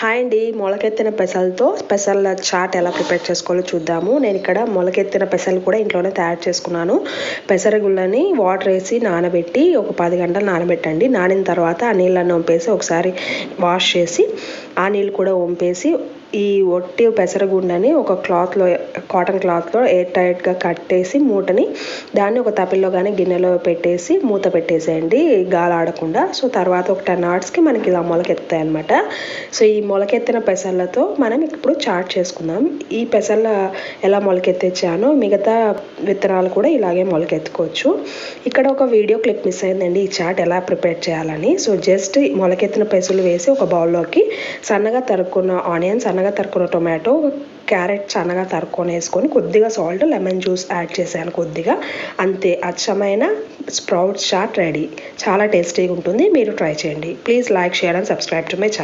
Hi అండి మొలకెత్తిన పెసలతో పెసల chat ఎలా ప్రిపేర్ చేసుకోవాలో చూద్దాము. నేను ఇక్కడ మొలకెత్తిన పెసలు కూడా ఇంట్లోనే తయారు చేసుకున్నాను. పెసరగుళ్ళని వాటర్ వేసి నానబెట్టి ఒక పది గంటలు నానబెట్టండి. నానిన తర్వాత ఆ నీళ్ళని వంపేసి ఒకసారి వాష్ చేసి ఆ నీళ్ళు కూడా వంపేసి ఈ ఒట్టి పెసరగుండని ఒక క్లాత్లో కాటన్ క్లాత్లో ఎయిర్ టైట్గా కట్టేసి మూటని దాన్ని ఒక తపిల్లో కానీ గిన్నెలో పెట్టేసి మూత పెట్టేసేయండి గాలి ఆడకుండా. సో తర్వాత ఒక టెన్ అవర్స్కి మనకి ఇలా మొలకెత్తాయి అనమాట సో ఈ మొలకెత్తిన పెసర్లతో మనం ఇప్పుడు చాట్ చేసుకుందాం. ఈ పెసర్ల ఎలా మొలకెత్తించానో మిగతా విత్తనాలు కూడా ఇలాగే మొలకెత్తుకోవచ్చు. ఇక్కడ ఒక వీడియో క్లిప్ మిస్ అయిందండి ఈ చాట్ ఎలా ప్రిపేర్ చేయాలని. సో జస్ట్ మొలకెత్తిన పెసలు వేసి ఒక బౌల్లోకి సన్నగా తరుక్కున్న ఆనియన్ సన్నగా తరుక్కున్న టొమాటో క్యారెట్ సన్నగా తరుక్కొని వేసుకొని కొద్దిగా సాల్ట్ లెమన్ జ్యూస్ యాడ్ చేశాను కొద్దిగా. అంతే అచ్చమైన స్ప్రౌట్ చాట్ రెడీ. చాలా టేస్టీగా ఉంటుంది. మీరు ట్రై చేయండి. Please like share and subscribe to my channel.